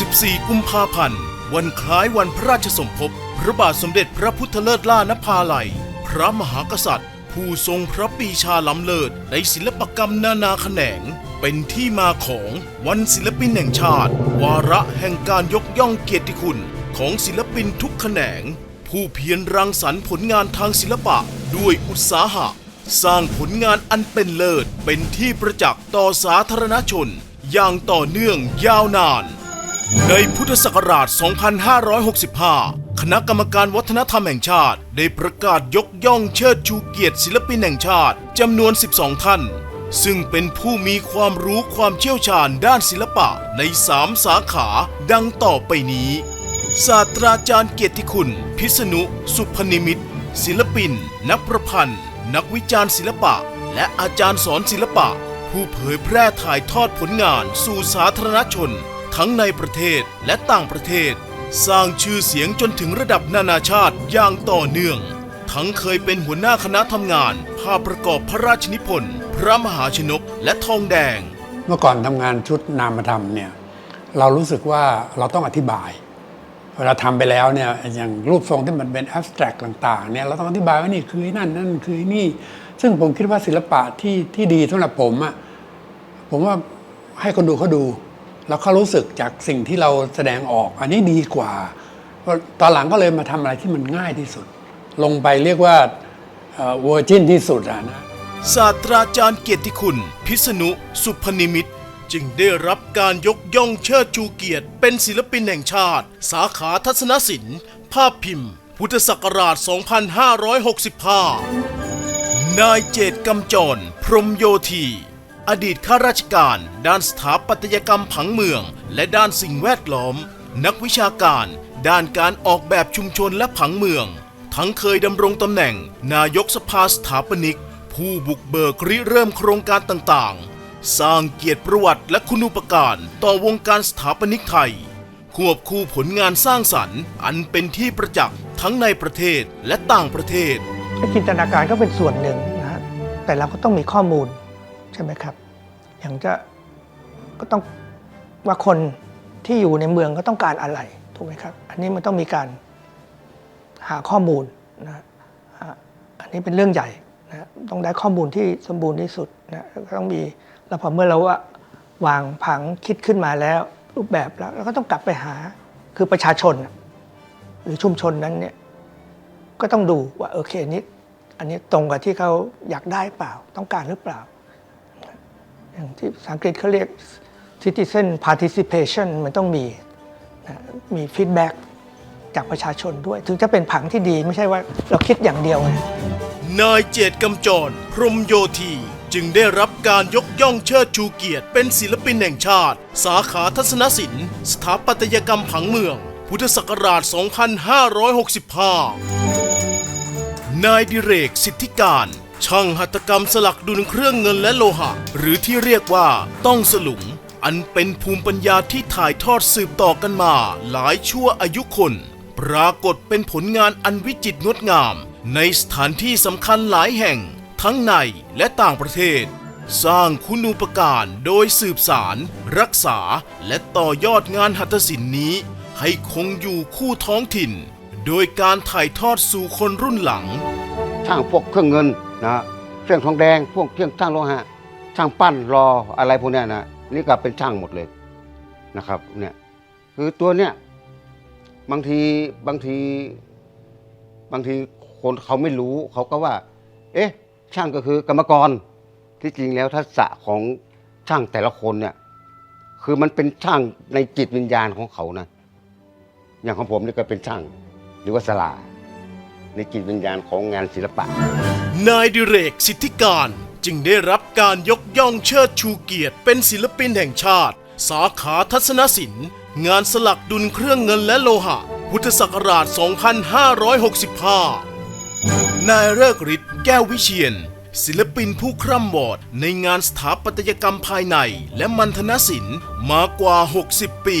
14 กุมภาพันธ์ วันคล้ายวันพระราชสมภพ พระบาทสมเด็จพระพุทธเลิศล่านภาลัย พระมหากษัตริย์ ผู้ทรงพระปีชาล้ำเลิศในศิลปกรรมนานาแขนง เป็นที่มาของวันศิลปินแห่งชาติ วาระแห่งการยกย่องเกียรติคุณของศิลปินทุกแขนง ผู้เพียรรังสรรค์ผลงานทางศิลปะด้วยอุตสาหะ สร้างผลงานอันเป็นเลิศเป็นที่ประจักษ์ต่อสาธารณชน อย่างต่อเนื่องยาวนาน ในพุทธศักราช 2565 คณะกรรมการวัฒนธรรมแห่งชาติ ได้ประกาศยกย่องเชิดชูเกียรติศิลปินแห่งชาติจำนวน 12 ท่าน ซึ่งเป็นผู้มีความรู้ความเชี่ยวชาญด้านศิลปะใน 3 สาขาดังต่อไปนี้ ศาสตราจารย์เกียรติคุณ พิษณุ สุพนิมิตศิลปิน นักประพันธ์ นักวิจารณ์ศิลปะ และอาจารย์สอนศิลปะ ผู้เผยแพร่ถ่ายทอดผลงานสู่สาธารณชน ทั้งในประเทศและต่างประเทศ สร้างชื่อเสียงจนถึงระดับนานาชาติอย่างต่อเนื่อง ทั้งเคยเป็นหัวหน้าคณะทำงาน ภาพประกอบพระราชนิพนธ์พระมหาชนกและทองแดง เมื่อก่อนทำงานชุดนามธรรมเนี่ยเรารู้สึกว่าเราต้องอธิบายเวลาทำไปแล้วเนี่ยอย่างรูปทรงที่มันเป็น a b s t r a c t ต่างๆเนี่ยเราต้องอธิบายว่านี่คือนั่นนั่นคือนี่ ซึ่งผมคิดว่าศิลปะที่ที่ดีสำหรับผมอะผมว่าให้คนดูเขาดู แล้วเขารู้สึกจากสิ่งที่เราแสดงออก อันนี้ดีกว่าตอนหลังก็เลยมาทำอะไรที่มันง่ายที่สุด ลงไปเรียกว่าเวอร์จินที่สุดอะนะศาสตราจารย์เกียรติคุณ พิษณุสุพนิมิตจึงได้รับการยกย่องเชิดชูเกียรติ เป็นศิลปินแห่งชาติ สาขาทัศนศิลป์ ภาพพิมพ์ พุทธศักราช 2565 นายเจตกำจร พรมโยธี อดีตข้าราชการ ด้านสถาปัตยกรรมผังเมือง และด้านสิ่งแวดล้อม นักวิชาการ ด้านการออกแบบชุมชนและผังเมือง ทั้งเคยดำรงตำแหน่ง นายกสภาสถาปนิก ผู้บุกเบิกริเริ่มโครงการต่างๆ สร้างเกียรติประวัติและคุณูปการต่อวงการสถาปนิกไทย ควบคู่ผลงานสร้างสรรค์ อันเป็นที่ประจักษ์ทั้งในประเทศและต่างประเทศจินตนาการก็เป็นส่วนหนึ่งนะฮะแต่เราก็ต้องมีข้อมูลใช่ไหมครับ อย่างจะก็ต้องว่าคนที่อยู่ในเมืองก็ต้องการอะไรถูกไหมครับ อันนี้มันต้องมีการหาข้อมูลนะอันนี้เป็นเรื่องใหญ่นะต้องได้ข้อมูลที่สมบูรณ์ที่สุดนะต้องมีแล้วพอเมื่อเราว่าวางผังคิดขึ้นมาแล้ว รูปแบบแล้วเราก็ต้องกลับไปหาคือประชาชน หรือชุมชนนั้นเนี่ยก็ต้องดูว่าโอเคอันนี้อันนี้ตรงกับที่เขาอยากได้เปล่า ต้องการหรือเปล่า อย่างที่ภาษาอังกฤษเขาเรียก citizen participation มันต้องมีมีฟีดแบ็กจากประชาชนด้วย ถึงจะเป็นผังที่ดีไม่ใช่ว่าเราคิดอย่างเดียวนะนายเจตกำจร พรมโยธี จึงได้รับการยกย่องเชิดชูเกียรติ เป็นศิลปินแห่งชาติ สาขาทัศนศิลป์ สถาปัตยกรรมผังเมือง พุทธศักราช 2565 นายดิเรกสิทธิการ ช่างหัตถกรรมสลักดุลเครื่องเงินและโลหะ หรือที่เรียกว่าต้องสลุงอันเป็นภูมิปัญญาที่ถ่ายทอดสืบต่อกันมา หลายชั่วอายุคน ปรากฏเป็นผลงานอันวิจิตรงดงาม ในสถานที่สำคัญหลายแห่ง ทั้งในและต่างประเทศ สร้างคุณูปการโดยสืบสาร รักษาและต่อยอดงานหัตถศิลป์นี้ ให้คงอยู่คู่ท้องถิ่น โดยการถ่ายทอดสู่คนรุ่นหลัง ช่างพวกเครื่องเงิน นะเครื่องทองแดงพวกเครื่องช่างโลหะช่างปั้นรออะไรพวกเนี้ยนะนี่ก็เป็นช่างหมดเลยนะครับเนี่ยคือตัวเนี้ยบางทีบางที บางทีคนเขาไม่รู้เขาก็ว่า เอ๊ะ ช่างก็คือกรรมกรที่จริงแล้วทักษะของช่างแต่ละคนเนี่ย คือมันเป็นช่างในจิตวิญญาณของเขานะอย่างของผมนี่ก็เป็นช่างหรือว่าสลาในจิตวิญญาณของงานศิลปะ นายดิเรกสิทธิการจึงได้รับการยกย่องเชิดชูเกียรติเป็นศิลปินแห่งชาติ สาขาทัศนศิลป์ งานสลักดุลเครื่องเงินและโลหะ พุทธศักราช 2565 นายเลิกฤทธิ์แก้ววิเชียน ศิลปินผู้คร่ำวอดในงานสถาปัตยกรรมภายในและมันธนศิลป์มากว่า 60 ปี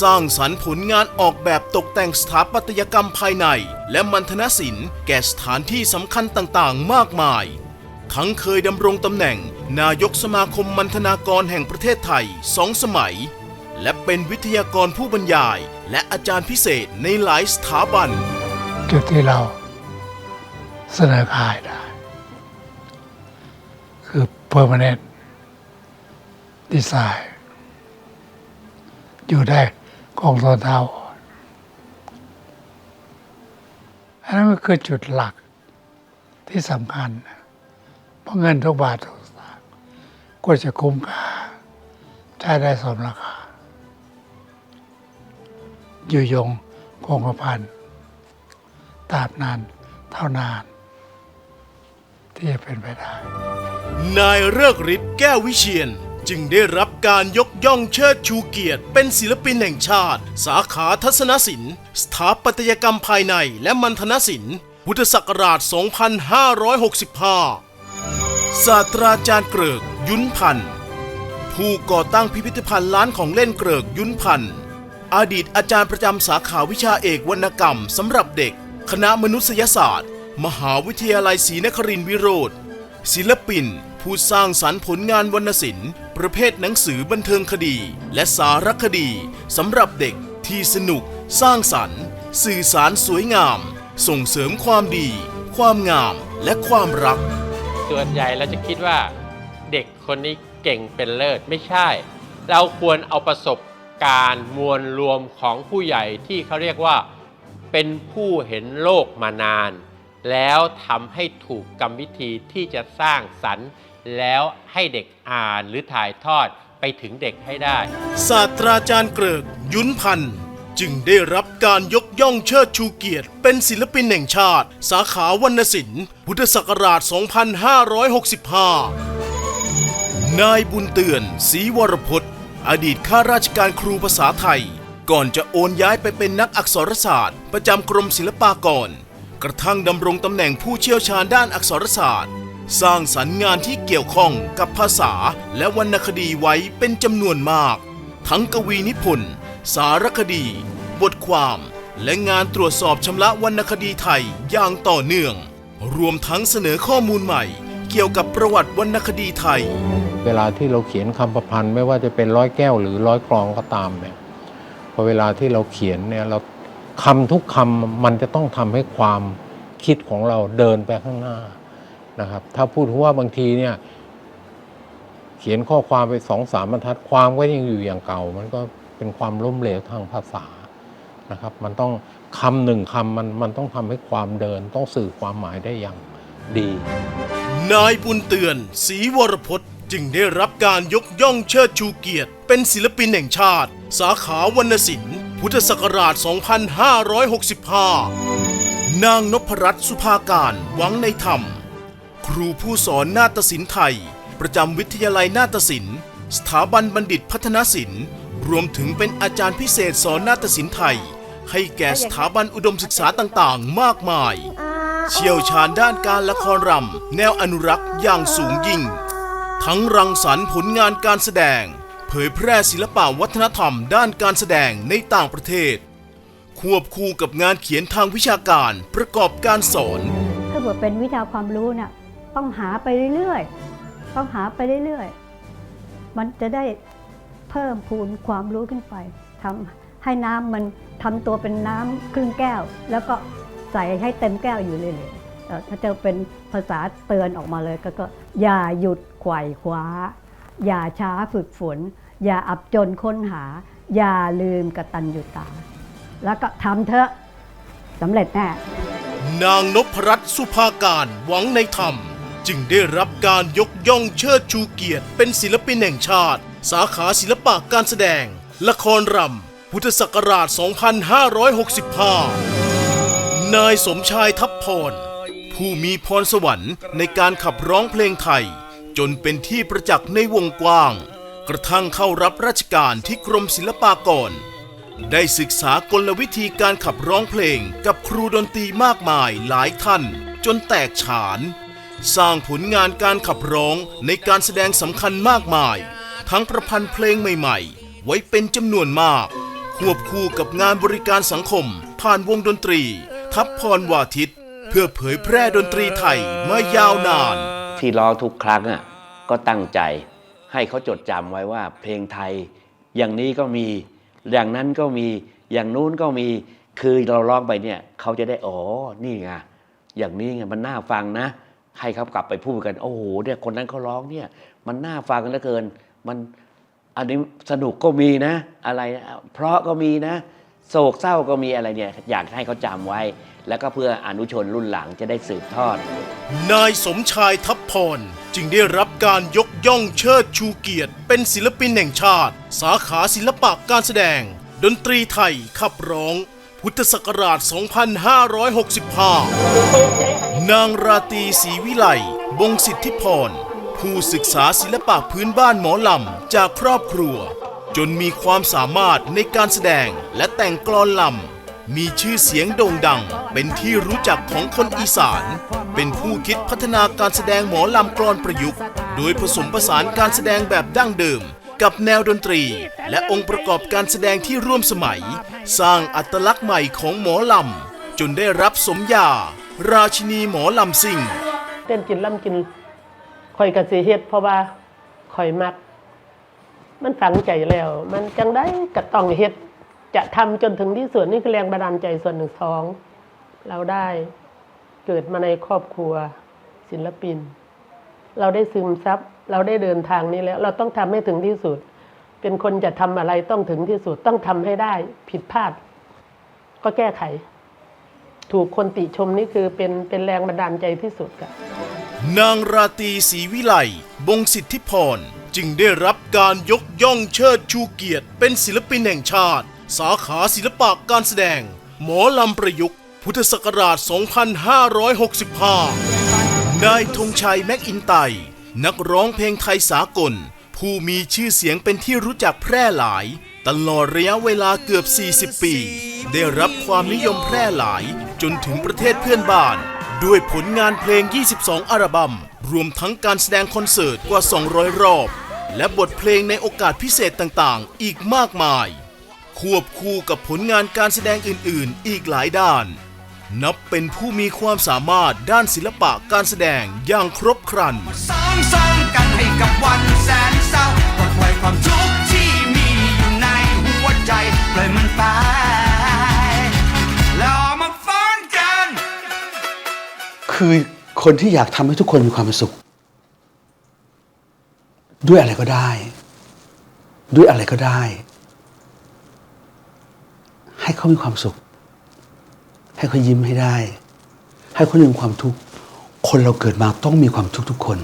สร้างสรรค์ผลงานออกแบบตกแต่งสถาปัตยกรรมภายใน และมันธนศิลป์แก่สถานที่สำคัญต่างๆ มากมาย ทั้งเคยดำรงตำแหน่ง นายกสมาคมมันธนากรแห่งประเทศไทยสองสมัย และเป็นวิทยากรผู้บรรยาย และอาจารย์พิเศษในหลายสถาบัน จุดที่เราเสนอขายได้ คือ permanent design อยู่ได้คงทนเท่าอันนั้นก็คือจุดหลักที่สำคัญ เพราะเงินทุกบาททุกสตางค์ก็จะคุ้มค่าใช้ได้สมราคา อยู่ยงคงกระพันตราบนานเท่านาน ที่จะเป็นไปได้ นายเลิกฤทธิ์แก้ววิเชียน จึงได้รับการยกย่องเชิดชูเกียรติ เป็นศิลปินแห่งชาติ สาขาทัศนศิลป์ สถาปัตยกรรมภายในและมัณฑนศิลป์ พุทธศักราช 2565 ศาสตราจารย์เกริกยุนพันธ์ผู้ก่อตั้งพิพิธภัณฑ์ล้านของเล่นเกริกยุนพันธ์อดีตอาจารย์ประจำสาขาวิชาเอกวรรณกรรมสำหรับเด็ก คณะมนุษยศาสตร์ มหาวิทยาลัยศรีนครินทรวิโรธศิลปิน ผู้สร้างสรรค์ผลงานวรรณศิลป์ ประเภทหนังสือบันเทิงคดี และสารคดีสำหรับเด็กที่สนุก สร้างสรรค์ สื่อสารสวยงาม ส่งเสริมความดี ความงามและความรัก ส่วนใหญ่เราจะคิดว่า เด็กคนนี้เก่งเป็นเลิศไม่ใช่ เราควรเอาประสบการณ์มวลรวมของผู้ใหญ่ที่เขาเรียกว่า เป็นผู้เห็นโลกมานาน แล้วทำให้ถูกกรรมวิธีที่จะสร้างสรรค์ แล้วให้เด็กอ่านหรือถ่ายทอดไปถึงเด็กให้ได้ ศาสตราจารย์เกริกยุนพันธ์จึงได้รับการยกย่องเชิดชูเกียรติ เป็นศิลปินแห่งชาติ สาขาวรรณศิลป์ พุทธศักราช 2565 นายบุญเตือนศรีวรพจน์ อดีตข้าราชการครูภาษาไทย ก่อนจะโอนย้ายไปเป็นนักอักษรศาสตร์ ประจำกรมศิลปากร กระทั่งดำรงตำแหน่งผู้เชี่ยวชาญด้านอักษรศาสตร์ สร้างสรรค์งานที่เกี่ยวข้องกับภาษาและวรรณคดีไว้เป็นจำนวนมาก ทั้งกวีนิพนธ์ สารคดี บทความ และงานตรวจสอบชำระวรรณคดีไทยอย่างต่อเนื่อง รวมทั้งเสนอข้อมูลใหม่ เกี่ยวกับประวัติวรรณคดีไทย เวลาที่เราเขียนคำประพันธ์ไม่ว่าจะเป็นร้อยแก้วหรือร้อยกรองก็ตามเนี่ยพอเวลาที่เราเขียนเนี่ยเราคำทุกคำมันจะต้องทำให้ความคิดของเราเดินไปข้างหน้า นะครับ ถ้าพูดถึงว่าบางทีเนี่ย เขียนข้อความไปสองสามบรรทัดความก็ยังอยู่อย่างเก่า มันก็เป็นความล้มเหลวทางภาษานะครับ มันต้องคำหนึ่งคำมันมันต้องทำให้ความเดิน ต้องสื่อความหมายได้อย่างดี นายบุญเตือนศรีวรพจน์จึงได้รับการยกย่องเชิดชูเกียรติ เป็นศิลปินแห่งชาติ สาขาวรรณศิลป์ พุทธศักราช 2565 นางนพรัตน์สุภาการหวังในธรรม ครูผู้สอนนาฏศิลป์ไทย ประจำวิทยาลัยนาฏศิลป์ สถาบันบัณฑิตพัฒนศิลป์ รวมถึงเป็นอาจารย์พิเศษสอนนาฏศิลป์ไทย ให้แก่สถาบันอุดมศึกษาต่างๆ มากมาย เชี่ยวชาญด้านการละครรำแนวอนุรักษ์อย่างสูงยิ่ง ทั้งรังสรรค์ผลงานการแสดง เผยแพร่ศิลปะวัฒนธรรมด้านการแสดงในต่างประเทศ ควบคู่กับงานเขียนทางวิชาการประกอบการสอนถ้าเกิดเป็นวิชาความรู้น่ะ ต้องหาไปเรื่อยๆ ต้องหาไปเรื่อยๆ มันจะได้เพิ่มพูนความรู้ขึ้นไปทำให้น้ำมันทำตัวเป็นน้ำครึ่งแก้ว แล้วก็ใส่ให้เต็มแก้วอยู่เรื่อยๆเอ่อถ้าจะเป็นภาษาเตือนออกมาเลยก็กอย่าหยุดไขว่คว้า อย่าช้าฝึกฝน อย่าอับจนค้นหา อย่าลืมกระตัญญูตา แล้วก็ทำเถอะสำเร็จแน่นางนพรัตน์สุภาการหวังในธรรม จึงได้รับการยกย่องเชิดชูเกียรติ เป็นศิลปินแห่งชาติ สาขาศิลปะการแสดง ละครรำพุทธศักราช 2565 นายสมชายทัพพร ผู้มีพรสวรรค์ในการขับร้องเพลงไทย จนเป็นที่ประจักษ์ในวงกว้าง กระทั่งเข้ารับราชการที่กรมศิลปากรได้ศึกษากลวิธีการขับร้องเพลงกับครูดนตรีมากมายหลายท่าน จนแตกฉาน สร้างผลงานการขับร้องในการแสดงสำคัญมากมาย ทั้งประพันธ์เพลงใหม่ๆ ไว้เป็นจำนวนมาก ควบคู่กับงานบริการสังคม ผ่านวงดนตรี ทัพพรวาทิต เพื่อเผยแพร่ดนตรีไทยมายาวนาน ที่ร้องทุกครั้งอะก็ตั้งใจให้เขาจดจำไว้ว่าเพลงไทย อย่างนี้ก็มี อย่างนั้นก็มีอย่างนู้นก็มีคือเราร้องไปเนี่ยเขาจะได้อ๋อนี่ไงอย่างนี้ไงมันน่าฟังนะ ให้เขากลับไปพูดกัน โอ้โหเนี่ยคนนั้นเขาร้องเนี่ย มันน่าฟังเหลือเกิน มันอันนี้สนุกก็มีนะ อะไรเพราะก็มีนะ โศกเศร้าก็มีอะไรเนี่ย อยากให้เขาจำไว้ แล้วก็เพื่ออนุชนรุ่นหลังจะได้สืบทอด นายสมชายทัพพร จึงได้รับการยกย่องเชิดชูเกียรติ เป็นศิลปินแห่งชาติ สาขาศิลปะการแสดง ดนตรีไทยขับร้อง พุทธศักราช 2565 นางราตรีศรีวิไลบงสิทธิพร ผู้ศึกษาศิลปะพื้นบ้านหมอลำจากครอบครัว จนมีความสามารถในการแสดงและแต่งกลอนลำ มีชื่อเสียงโด่งดัง เป็นที่รู้จักของคนอีสาน เป็นผู้คิดพัฒนาการแสดงหมอลำกลอนประยุกต์ โดยผสมผสานการแสดงแบบดั้งเดิมกับแนวดนตรี และองค์ประกอบการแสดงที่ร่วมสมัย สร้างอัตลักษณ์ใหม่ของหมอลำ จนได้รับสมญา ราชินีหมอลำซิ่ง เต้นกินล่ำกินคอยกะสิเฮ็ดเพราะว่าคอยมัก มันฝังใจแล้ว มันจังได้กระต้องเฮ็ด จะทำจนถึงที่สุดนี่คือแรงบันดาลใจส่วนหนึ่งสอง เราได้เกิดมาในครอบครัวศิลปิน เราได้ซึมซับเราได้เดินทางนี้แล้ว เราต้องทำให้ถึงที่สุด เป็นคนจะทำอะไรต้องถึงที่สุดต้องทำให้ได้ผิดพลาด ก็แก้ไข ถูกคนติชมนี่คือเป็นเป็นแรงบันดาลใจที่สุดค่ะ นางราตรีศรีวิไลบงสิทธิพร จึงได้รับการยกย่องเชิดชูเกียรติ เป็นศิลปินแห่งชาติ สาขาศิลปะการแสดง หมอลำประยุกต์ พุทธศักราช 2565 นายธงชัยแม็กอินไต นักร้องเพลงไทยสากล ผู้มีชื่อเสียงเป็นที่รู้จักแพร่หลาย ตลอดระยะเวลาเกือบ 40 ปี ได้รับความนิยมแพร่หลายจนถึงประเทศเพื่อนบ้าน ด้วยผลงานเพลง 22 อัลบั้มรวมทั้งการแสดงคอนเสิร์ตกว่า 200 รอบ และบทเพลงในโอกาสพิเศษต่างๆ อีกมากมาย ควบคู่กับผลงานการแสดงอื่นๆ อีกหลายด้าน นับเป็นผู้มีความสามารถด้านศิลปะการแสดงอย่างครบครัน คือคนที่อยากทำให้ทุกคนมีความสุข ด้วยอะไรก็ได้ ด้วยอะไรก็ได้ ให้เขามีความสุข ให้เขายิ้มให้ได้ ให้เขาลืมความทุกข์คนเราเกิดมาต้องมีความทุกข์ทุกคน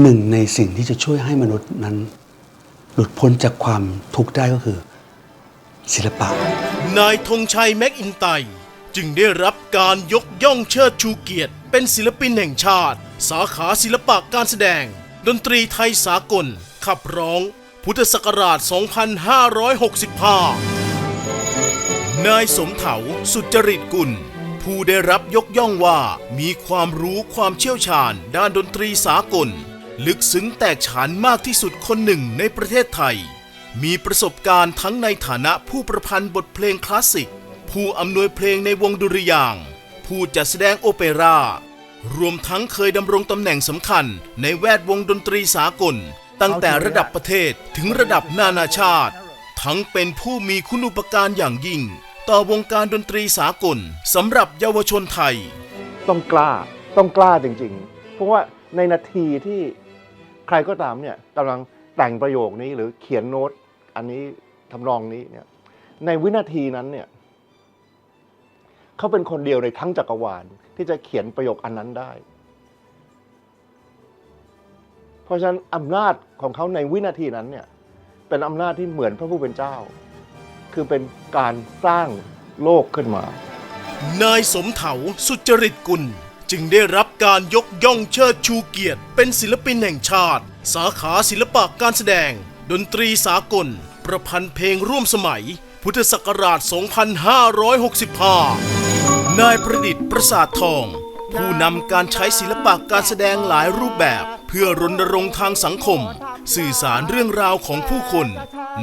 หนึ่งในสิ่งที่จะช่วยให้มนุษย์นั้น หลุดพ้นจากความทุกข์ได้ก็คือ ศิลปะ นายธงชัยแม็กอินไต จึงได้รับการยกย่องเชิดชูเกียรติ เป็นศิลปินแห่งชาติ สาขาศิลปะการแสดง ดนตรีไทยสากล ขับร้อง พุทธศักราช 2565 นายสมเถาสุจริตกุล ผู้ได้รับยกย่องว่ามีความรู้ความเชี่ยวชาญ ด้านดนตรีสากล ลึกซึ้งแตกฉานมากที่สุดคนหนึ่งในประเทศไทย มีประสบการณ์ทั้งในฐานะผู้ประพันธ์บทเพลงคลาสสิก ผู้อำนวยเพลงในวงดุริยาง ผู้จัดแสดงโอเปร่ารวมทั้งเคยดำรงตำแหน่งสำคัญในแวดวงดนตรีสากล ตั้งแต่ระดับประเทศถึงระดับนานาชาติ ทั้งเป็นผู้มีคุณูปการอย่างยิ่ง ต่อวงการดนตรีสากลสำหรับเยาวชนไทย ต้องกล้าต้องกล้าจริงๆ เพราะว่าในนาทีที่ใครก็ตามเนี่ยกำลังแต่งประโยคนี้หรือเขียนโน้ตอันนี้ทำนองนี้เนี่ยในวินาทีนั้นเนี่ย เขาเป็นคนเดียวในทั้งจักรวาลที่จะเขียนประโยคอันนั้นได้ เพราะฉะนั้นอำนาจของเขาในวินาทีนั้นเนี่ยเป็นอำนาจที่เหมือนพระผู้เป็นเจ้า คือเป็นการสร้างโลกขึ้นมา นายสมเถาสุจริตกุล จึงได้รับการยกย่องเชิดชูเกียรติ เป็นศิลปินแห่งชาติ สาขาศิลปะการแสดง ดนตรีสากล ประพันธ์เพลงร่วมสมัย พุทธศักราช 2565 นายประดิษฐ์ประสาททอง ผู้นำการใช้ศิลปะการแสดงหลายรูปแบบ เพื่อรณรงค์ทางสังคม สื่อสารเรื่องราวของผู้คน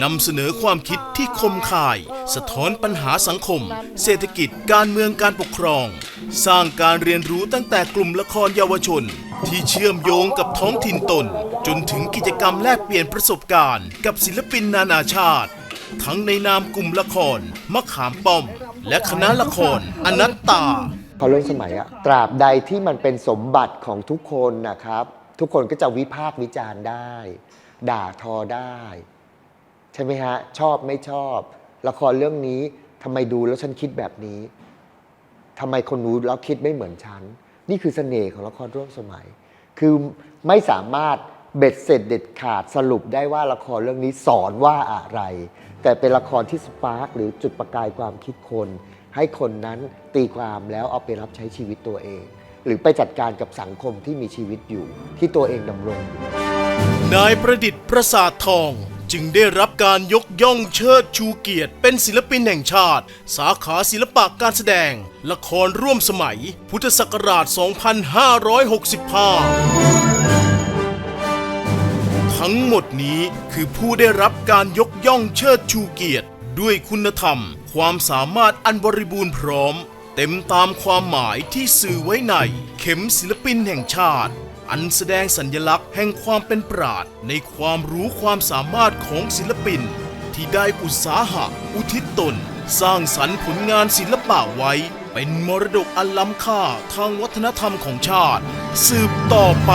นำเสนอความคิดที่คมคาย สะท้อนปัญหาสังคม เศรษฐกิจการเมืองการปกครอง สร้างการเรียนรู้ตั้งแต่กลุ่มละครเยาวชน ที่เชื่อมโยงกับท้องถิ่นตน จนถึงกิจกรรมแลกเปลี่ยนประสบการณ์ กับศิลปินนานาชาติ ทั้งในนามกลุ่มละครมะขามป้อม และคณะละครอนัตตา เขาเรื่องสมัยอะตราบใดที่มันเป็นสมบัติของทุกคนนะครับ ทุกคนก็จะวิพากษ์วิจารณ์ได้ ด่าทอได้ ใช่ไหมฮะ ชอบไม่ชอบ ละครเรื่องนี้ทำไมดูแล้วฉันคิดแบบนี้ทำไมคนนู้นแล้วคิดไม่เหมือนฉัน นี่คือเสน่ห์ของละครร่วมสมัย คือไม่สามารถเบ็ดเสร็จเด็ดขาดสรุปได้ว่าละครเรื่องนี้สอนว่าอะไร แต่เป็นละครที่สปาร์กหรือจุดประกายความคิดคน ให้คนนั้นตีความแล้วเอาไปรับใช้ชีวิตตัวเอง หรือไปจัดการกับสังคมที่มีชีวิตอยู่ ที่ตัวเองดำรงอยู่นายประดิษฐ์ประสาททอง จึงได้รับการยกย่องเชิดชูเกียรติ เป็นศิลปินแห่งชาติ สาขาศิลปะการแสดง ละครร่วมสมัย พุทธศักราช 2565 ทั้งหมดนี้คือผู้ได้รับการยกย่องเชิดชูเกียรติ ด้วยคุณธรรม ความสามารถอันบริบูรณ์พร้อม เต็มตามความหมายที่สื่อไว้ใน เข็มศิลปินแห่งชาติ อันแสดงสัญลักษณ์แห่งความเป็นปราดในความรู้ความสามารถของศิลปิน ที่ได้อุตสาหะ อุทิศตน สร้างสรรค์ผลงานศิลปะไว้ เป็นมรดกอันล้ำค่าทางวัฒนธรรมของชาติ สืบต่อไป